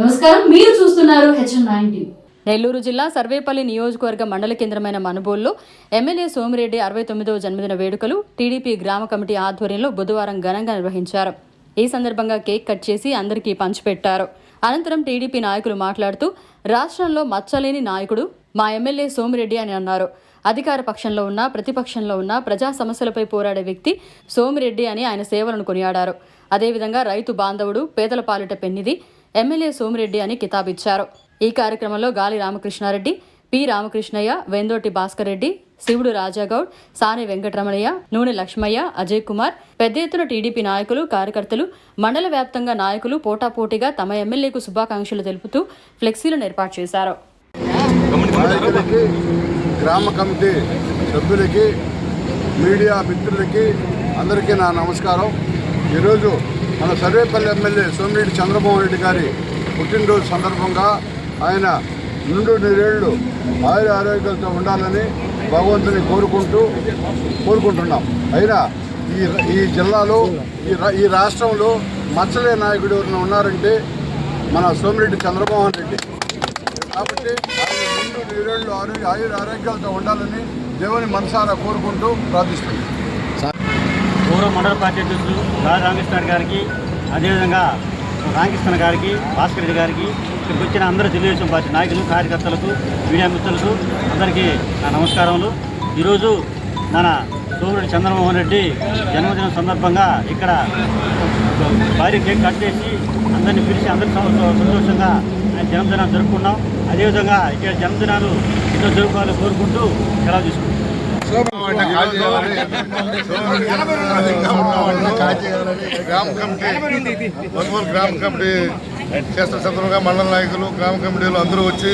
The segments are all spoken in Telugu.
నమస్కారం. మీరు చూస్తున్నారు హెచ్ఎన్ నెల్లూరు జిల్లా సర్వేపల్లి నియోజకవర్గ మండల కేంద్రమైన మనుబోల్లో ఎమ్మెల్యే సోమిరెడ్డి అరవై తొమ్మిదవ జన్మదిన వేడుకలు టీడీపీ గ్రామ కమిటీ ఆధ్వర్యంలో బుధవారం ఘనంగా నిర్వహించారు. ఈ సందర్భంగా కేక్ కట్ చేసి అందరికీ పంచిపెట్టారు అనంతరం టీడీపీ నాయకులు మాట్లాడుతూ రాష్ట్రంలో మచ్చలేని నాయకుడు మా ఎమ్మెల్యే సోమిరెడ్డి అని అన్నారు. అధికార పక్షంలో ఉన్న ప్రతిపక్షంలో ఉన్న ప్రజా సమస్యలపై పోరాడే వ్యక్తి సోమిరెడ్డి అని ఆయన సేవలను కొనియాడారు. అదేవిధంగా రైతు బాంధవుడు పేదల పాలిట పెన్నిది ఎమ్మెల్యే సోమిరెడ్డి అని కితాబిచ్చారు. ఈ కార్యక్రమంలో గాలి రామకృష్ణారెడ్డి పి రామకృష్ణయ్య వెందోటి భాస్కర్ రెడ్డి శివుడు రాజాగౌడ్ సాని వెంకటరమణయ్య నూనె లక్ష్మయ్య అజయ్ కుమార్ పెద్ద ఎత్తున టీడీపీ నాయకులు కార్యకర్తలు మండల వ్యాప్తంగా నాయకులు పోటాపోటీగా తమ ఎమ్మెల్యేకు శుభాకాంక్షలు తెలుపుతూ ఫ్లెక్సీలను ఏర్పాటు చేశారు. గ్రామ కమిటీ సభ్యులకి మీడియా మిత్రులకి అందరికీ నా నమస్కారం. ఈరోజు మన సర్వేపల్లి ఎమ్మెల్యే సోమిరెడ్డి చంద్రమోహన్ రెడ్డి గారి పుట్టినరోజు సందర్భంగా ఆయన నుండు నీరేళ్ళు ఆయుర ఆరోగ్యాలతో ఉండాలని భగవంతుని కోరుకుంటూ కోరుకుంటున్నాం. అయినా ఈ ఈ జిల్లాలో ఈ రా- ఈ రాష్ట్రంలో మచ్చలే నాయకుడు ఎవరైనా ఉన్నారంటే మన సోమిరెడ్డి చంద్రమోహన్ రెడ్డి. కాబట్టి ఆయన ముందు నీరేళ్ళు ఆరోగ్య ఆయుర ఆరోగ్యాలతో ఉండాలని దేవుని మనసారా కోరుకుంటూ ప్రార్థిస్తున్నాం. గౌరవ మండల పార్టీ అధ్యక్షులు గాలి రామకృష్ణ గారికి అదేవిధంగా రామకృష్ణ గారికి భాస్కర్ రెడ్డి గారికి ఇక్కడికి వచ్చిన అందరూ తెలుగుదేశం పార్టీ నాయకులు కార్యకర్తలకు మీడియా మిత్రులకు అందరికీ నా నమస్కారములు. ఈరోజు మన సోమిరెడ్డి చంద్రమోహన్ రెడ్డి జన్మదినం సందర్భంగా ఇక్కడ భారీ కేక్ కట్ చేసి అందరినీ పిలిచి అందరి సంతోషంగా ఆయన జన్మదినాన్ని జరుపుకున్నాం. అదేవిధంగా ఇక్కడ జన్మదినాలు ఎన్నో జరుపుకోవాలని కోరుకుంటూ సెలవు తీసుకుంటాం గ్రామ కమిటీ ఒంగోలు గ్రామ కమిటీ చేస్తున్న సందర్భంగా మండల నాయకులు గ్రామ కమిటీలు అందరూ వచ్చి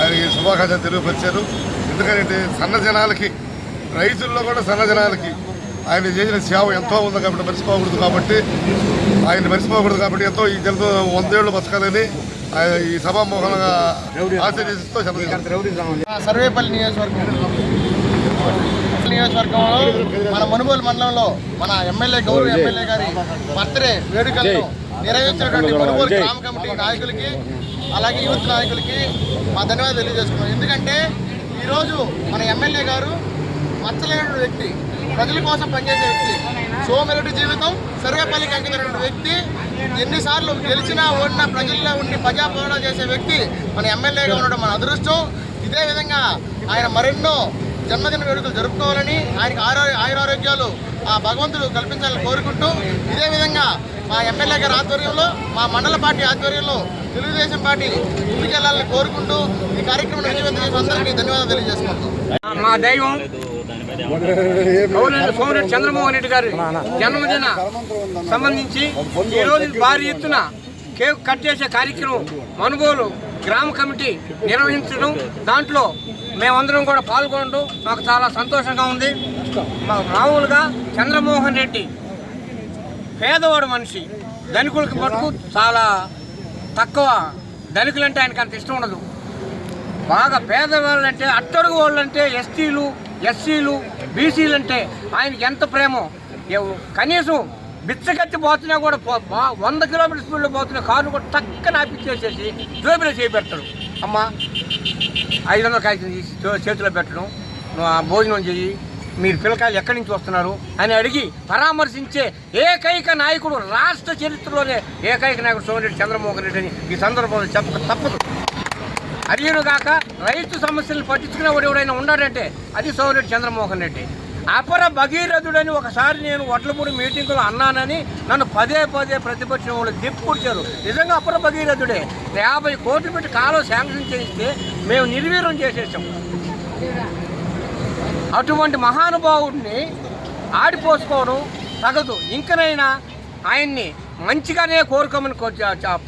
ఆయనకి శుభాకాంక్షలు తెలియపరిచారు ఎందుకంటే సన్న జనాలకి రైతుల్లో కూడా సన్న జనాలకి ఆయన చేసిన సేవ ఎంతో ఉంది కాబట్టి మర్చిపోకూడదు కాబట్టి ఆయన మర్చిపోకూడదు కాబట్టి ఎంతో ఈ జనతో వందేళ్ళు బతకాలని ఆయన ఈ సభాముఖంగా ఆశీర్వదిస్తూ సర్వేపల్లి నియోజకవర్గం. నియోజకవర్గంలో మన మనుగోలు మండలంలో మన ఎమ్మెల్యే గౌరవ ఎమ్మెల్యే గారి బర్త్డే వేడుకలను నిర్వహించినటువంటి మనుగోలు గ్రామ కమిటీ నాయకులకి అలాగే యూత్ నాయకులకి మా ధన్యవాదాలు తెలియజేసుకున్నాం ఎందుకంటే ఈరోజు మన ఎమ్మెల్యే గారు మచ్చలేని వ్యక్తి ప్రజల కోసం పనిచేసే వ్యక్తి సోమిరెడ్డి జీవితం సర్వేపల్లికి అంకితమైనటువంటి వ్యక్తి ఎన్నిసార్లు గెలిచినా ఓడినా ప్రజల్లో ఉండి ప్రజా పోరాటం చేసే వ్యక్తి మన ఎమ్మెల్యేగా ఉండడం మన అదృష్టం. ఇదే విధంగా ఆయన మరెన్నో జన్మదిన వేడుకలు జరుపుకోవాలని ఆయనకి ఆరో ఆయురారోగ్యాలు ఆ భగవంతుడు కల్పించాలని కోరుకుంటూ ఇదే విధంగా మా ఎమ్మెల్యే గారి ఆధ్వర్యంలో మా మండల పార్టీ ఆధ్వర్యంలో తెలుగుదేశం పార్టీ ముందుకెళ్ళాలని కోరుకుంటూ ఈ కార్యక్రమం విజయవంతం అందరికీ ధన్యవాదాలు తెలియజేసుకుంటాం మా దైవం సోమిరెడ్డి చంద్రమోహన్ రెడ్డి గారి జన్మదిన సంబంధించి ఈరోజు భారీ ఎత్తున కేక్ కట్ చేసే కార్యక్రమం మనుగోలు గ్రామ కమిటీ నిర్వహించడం దాంట్లో మేమందరం కూడా పాల్గొనడం మాకు చాలా సంతోషంగా ఉంది. మామూలుగా చంద్రమోహన్ రెడ్డి పేదవాడు మనిషి ధనికులకి మటుకు చాలా తక్కువ. ధనికులంటే ఆయనకు అంత ఇష్టం ఉండదు. బాగా పేదవాళ్ళంటే అట్టడుగు వాళ్ళంటే ఎస్టీలు ఎస్సీలు బీసీలు అంటే ఆయనకి ఎంత ప్రేమో. కనీసం బిచ్చగత్తి పోతున్నా కూడా పో- వంద కిలోమీటర్ స్పీడ్లో పోతున్న కారు కూడా టక్కన ఆపిచ్చేసేసి జోబిలో చేపెడతాడు అమ్మ ఐదు వందల కాగితం తీసి చేతిలో పెట్టడం ఆ భోజనం చేయి మీరు పిల్లకాయలు ఎక్కడి నుంచి వస్తున్నారు అని అడిగి పరామర్శించే ఏకైక నాయకుడు రాష్ట్ర చరిత్రలోనే ఏకైక నాయకుడు సోమిరెడ్డి చంద్రమోహన్ రెడ్డి అని ఈ సందర్భంలో చెప్పక తప్పదు. అడిగిన కాక రైతు సమస్యలను పట్టించుకునేవాడు ఎవడైనా ఉన్నాడంటే అది సోమిరెడ్డి చంద్రమోహన్ రెడ్డి. అపర భగీరథుడని ఒకసారి నేను వడ్లపూడి మీటింగ్లో అన్నానని నన్ను పదే పదే ప్రతిపక్షం వాళ్ళు తిప్పుకొచ్చారు నిజంగా అపర భగీరథుడే. యాభై కోట్లు పెట్టి కాలం శాంక్షన్ చేయిస్తే మేము నిర్వీర్యం చేసేసాం. అటువంటి మహానుభావుడిని ఆడిపోసుకోవడం తగదు. ఇంకనైనా ఆయన్ని మంచిగానే కోరుకోమని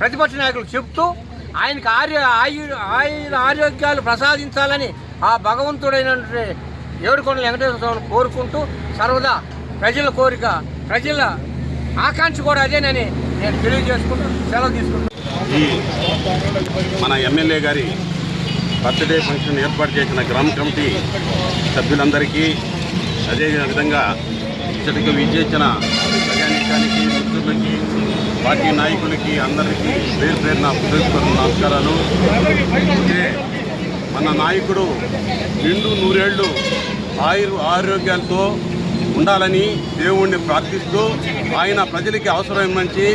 ప్రతిపక్ష నాయకులు చెప్తూ ఆయనకి ఆర్య ఆయు ఆయుర ఆరోగ్యాలు ప్రసాదించాలని ఆ భగవంతుడైనటువంటి ఏడుకొండల వెంకటేశ్వర స్వామిని కోరుకుంటూ సర్వదా ప్రజల కోరిక ప్రజల ఆకాంక్ష కూడా అదేనని నేను తెలియజేసుకుంటూ సెలవు తీసుకుంటాను ఈ మన ఎమ్మెల్యే గారి బర్త్డే ఫంక్షన్ ఏర్పాటు చేసిన గ్రామ కమిటీ సభ్యులందరికీ అదే విధంగా విజయించిన ప్రజానికానికి మిత్రులకి పార్టీ నాయకులకి అందరికీ పేరు పేరున నా నమస్కారాలు. మన నాయకుడు నిండు నూరేళ్ళు ఆయుర్ ఆరోగ్యాలతో ఉండాలని దేవుణ్ణి ప్రార్థిస్తూ ఆయన ప్రజలకి అవసరం మంచి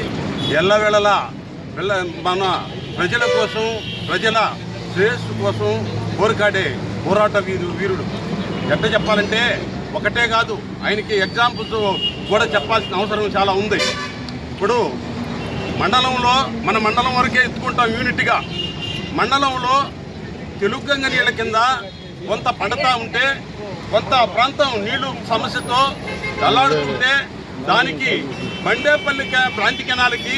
ఎల్లవేళలా పిల్ల మన ప్రజల కోసం ప్రజల శ్రేయస్సు కోసం కోరికాడే పోరాట వీరు వీరుడు. ఎట్లా చెప్పాలంటే ఒకటే కాదు ఆయనకి ఎగ్జాంపుల్స్ కూడా చెప్పాల్సిన అవసరం చాలా ఉంది. ఇప్పుడు మండలంలో మన మండలం వరకే ఎత్తుకుంటాం యూనిట్గా. మండలంలో తెలుగు గంగ నీళ్ళ కింద కొంత పడతా ఉంటే కొంత ప్రాంతం నీళ్ళు సమస్యతో దల్లాడుతుంటే దానికి మండేపల్లి ప్రాంతి కెనాలకి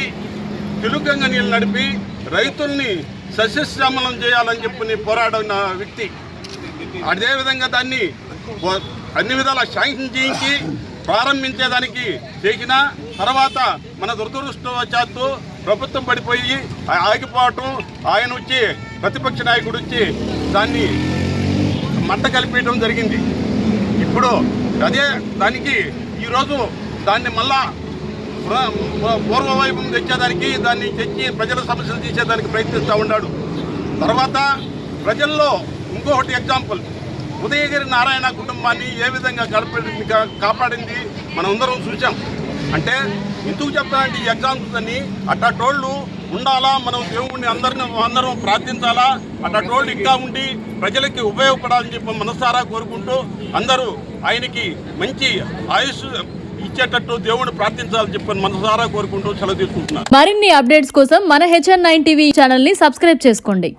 తెలుగు నీళ్ళు నడిపి రైతుల్ని సస్యశ్రమలం చేయాలని చెప్పి పోరాడిన వ్యక్తి. అదేవిధంగా దాన్ని అన్ని విధాల శాంక్షన్ చేయించి ప్రారంభించేదానికి చేసిన తర్వాత మన దురదృష్టవశాత్తు ప్రభుత్వం పడిపోయి ఆగిపోవటం ఆయన వచ్చి ప్రతిపక్ష నాయకుడు వచ్చి దాన్ని మంట కలిపేయడం జరిగింది. ఇప్పుడు అదే దానికి ఈరోజు దాన్ని మళ్ళా ప్ర- పూర్వవైభవం తెచ్చేదానికి దాన్ని తెచ్చి ప్రజల సమస్యలు తీసేదానికి ప్రయత్నిస్తూ ఉన్నాడు. తర్వాత ప్రజల్లో ఇంకొకటి ఎగ్జాంపుల్. ఉదయగిరి నారాయణ కుటుంబాన్ని ఏ విధంగా గడపడింది కాపాడింది? మనం అందరం చూసాం అంటే ఎందుకు చెప్తానంటే ఈ ఎగ్జాంపుల్స్ అని అట్టటోళ్ళు ఉండాలా? మనం దేవుణ్ణి అందరిని అందరం ప్రార్థించాలా? అట్టటోళ్ళు ఇంకా ఉండి ప్రజలకి ఉపయోగపడాలని చెప్పి మనసారా కోరుకుంటూ అందరూ ఆయనకి మంచి ఆయుష్ ఇచ్చేటట్టు దేవుణ్ణి ప్రార్థించాలని చెప్పి మనసారా కోరుకుంటూ సెలవు తీసుకుంటున్నాను. మరిన్ని అప్డేట్స్ కోసం మన హెచ్ఎన్ నైన్ టీవీ ఛానల్ని సబ్స్క్రైబ్ చేసుకోండి.